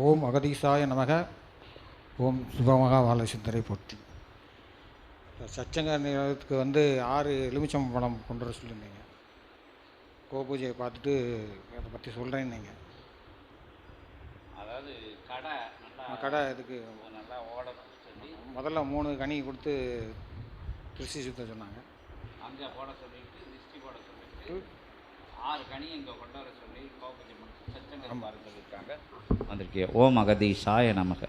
ஓம் அகதீசாய நமக. ஓம் சுபமகா வாழ சித்தரை போற்றி சச்சங்க நிலையத்துக்கு வந்து ஆறு எலுமிச்சம் பழம் கொண்டு வர சொல்லியிருந்தீங்க. கோபூஜையை பார்த்துட்டு அதை பற்றி சொல்கிறேன்னீங்க அதாவது கடை நல்லா கடை இதுக்கு நல்லா முதல்ல மூணு கனி கொடுத்து திருச்சி சுத்த சொன்னாங்க. அங்கே போட சொல்லிட்டு போட சொல்லிட்டு ஆறு கனி இங்கே கொண்டு வர சொல்லி சச்சங்கம் பாரு சொல்லியிருக்காங்க வந்திருக்கே. ஓம் அகதீஷாய நமக.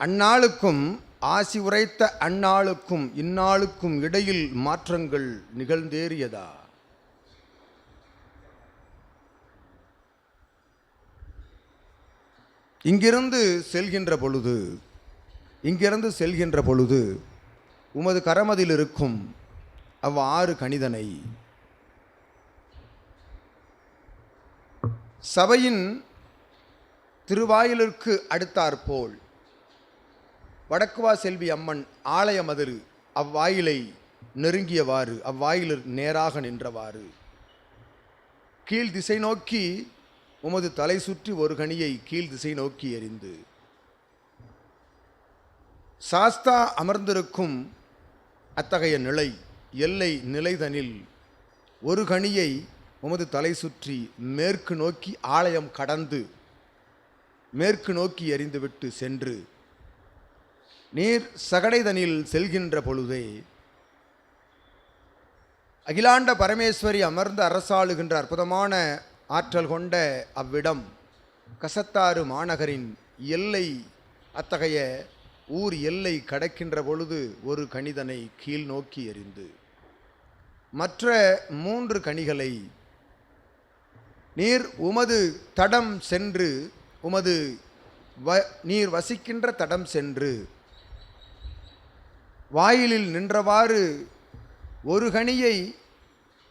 அந்நாளுக்கும் ஆசி உரைத்த அந்நாளுக்கும் இந்நாளுக்கும் இடையில் மாற்றங்கள் நிகழ்ந்தேறியதா? இங்கிருந்து செல்கின்ற பொழுது இங்கிருந்து செல்கின்ற பொழுது உமது கரமதில் இருக்கும் அவ் ஆறு கணிதனை. சபையின் திருவாயிலிற்கு அடுத்தாற்போல் வடக்குவா செல்வி அம்மன் ஆலயமதிரு அவ்வாயிலை நெருங்கியவாறு அவ்வாயிலில் நேராக நின்றவாறு. கீழ் திசை நோக்கி உமது தலை சுற்றி ஒரு கனியை கீழ் திசை நோக்கி எறிந்து. சாஸ்தா அமர்ந்திருக்கும் அத்தகைய நிலை எல்லை நிலைதனில் ஒரு கனியை உமது தலை சுற்றி மேற்கு நோக்கி ஆலயம் கடந்து மேற்கு நோக்கி எறிந்துவிட்டு சென்று நீர் சகடைதனில் செல்கின்ற பொழுதே அகிலாண்ட பரமேஸ்வரி அமர்ந்து அரசாளுகின்ற அற்புதமான ஆற்றல் கொண்ட அவ்விடம் கசத்தாறு மாநகரின் எல்லை அத்தகைய ஊர் எல்லை கடக்கின்ற பொழுது ஒரு கணிதனை கீழ் நோக்கி எறிந்து மற்ற மூன்று கனிகளை நீர் உமது தடம் சென்று உமது வ நீர் வசிக்கின்ற தடம் சென்று வாயிலில் நின்றவாறு ஒரு கனியை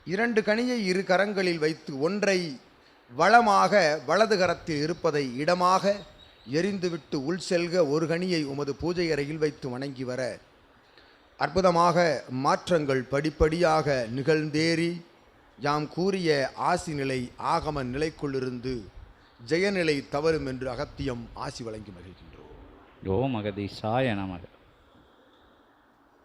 இரண்டு கனியை இரு கரங்களில் வைத்து ஒன்றை வளமாக வலது கரத்தில் இருப்பதை இடமாக எரிந்துவிட்டு உள் செல்க ஒரு கனியை உமது பூஜை அறையில் வைத்து வணங்கி வர. அற்புதமாக மாற்றங்கள் படிப்படியாக நிகழ்ந்தேறி யாம் கூறிய ஆசி நிலை ஆகம நிலைக்குள்ளிருந்து ஜெயநிலை தவறும் என்று அகத்தியம் ஆசி வழங்கி மகிழ்கின்றோம். ஓம் அகதீஷாய நமக.